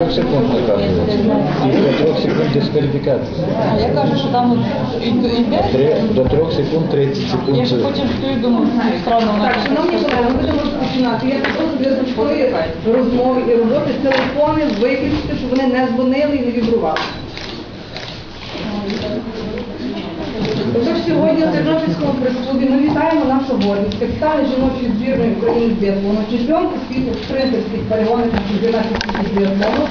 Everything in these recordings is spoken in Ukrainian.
Трьох секунд наказується. До трьох секунд дискваліфікації. А я кажу, що там йде. Три- До трьох секунд 30 секунд. Я ж потім стою і думаю, странно. Так, шановні колеги, ми будемо розпочинати. Я прошу для такої розмови і роботи телефони виключити, щоб вони не дзвонили і не вібрували. Отож, сьогодні у Тернопільському прес-клубі гордість, капітана жіночої збірної України з біатлону, чемпіонку світу спринтерських перегонах на чемпіонаті світу з біатлону,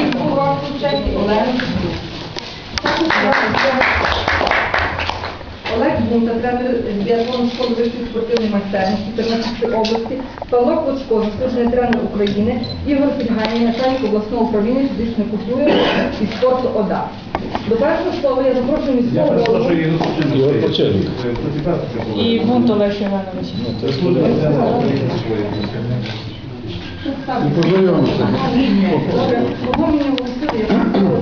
і була в честь Олену Костюк. Олег Бунта, тренер з біатлону школи вищої спортивної майстерності Тернопільської області, Павло Клочко, заслужений тренер України, Ігор Фільгані, начальник обласного управління фізичної культури і спорту ОДА. До першого слова я запрошую міського голову. Почерник. І бунт Олег Іванович. Ну, буде. Познайомимося. Мого мене голосує.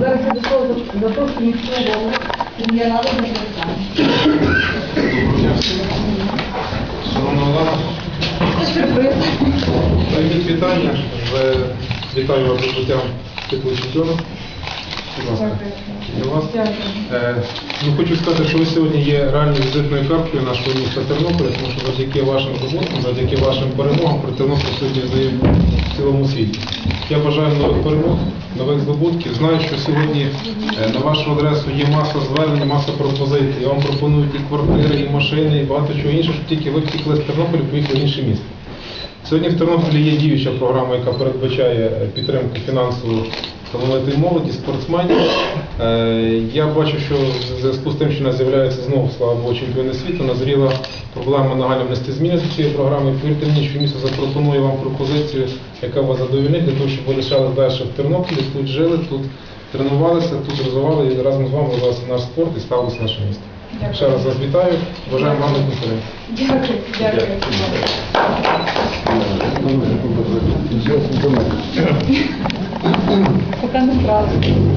Зараз я до слова запрошую міського голову. Ім'я народне питання. Шановна Олена, вітання. Вітаю вас з титулу чемпіона. Будь ласка. До вас. Е, ну, хочу сказати, що ви сьогодні є реальною візитною карткою нашого міста Тернополя, тому що завдяки вашим роботам, завдяки вашим перемогам про Тернопіль сьогодні знають в цілому світі. Я бажаю нових перемог, нових здобутків. Знаю, що сьогодні е, на вашу адресу є маса звернень, маса пропозицій. Вам пропонують і квартири, і машини, і багато чого іншого, щоб тільки ви втікли з Тернополя, поїхали в інше місто. Сьогодні в Тернополі є діюча програма, яка передбачає е, підтримку фінансову талановитої молоді, спортсменів. Е, Я бачу, що в зв'язку з тим, що у нас з'являється знову, слава Богу, чемпіони світу, назріла проблема нагально внести зміни до цієї програми. Повірте мені, що місто запропонує вам пропозицію, яка вас задовольнить, для того, щоб ви лишались далі в Тернополі, тут жили, тут тренувалися, тут розвивали і разом з вами розвивався наш спорт і ставилося наше місто. Дякую. Ще раз вас вітаю, бажаю вам конкуренції. Дякую, дякую. Поки Thank you.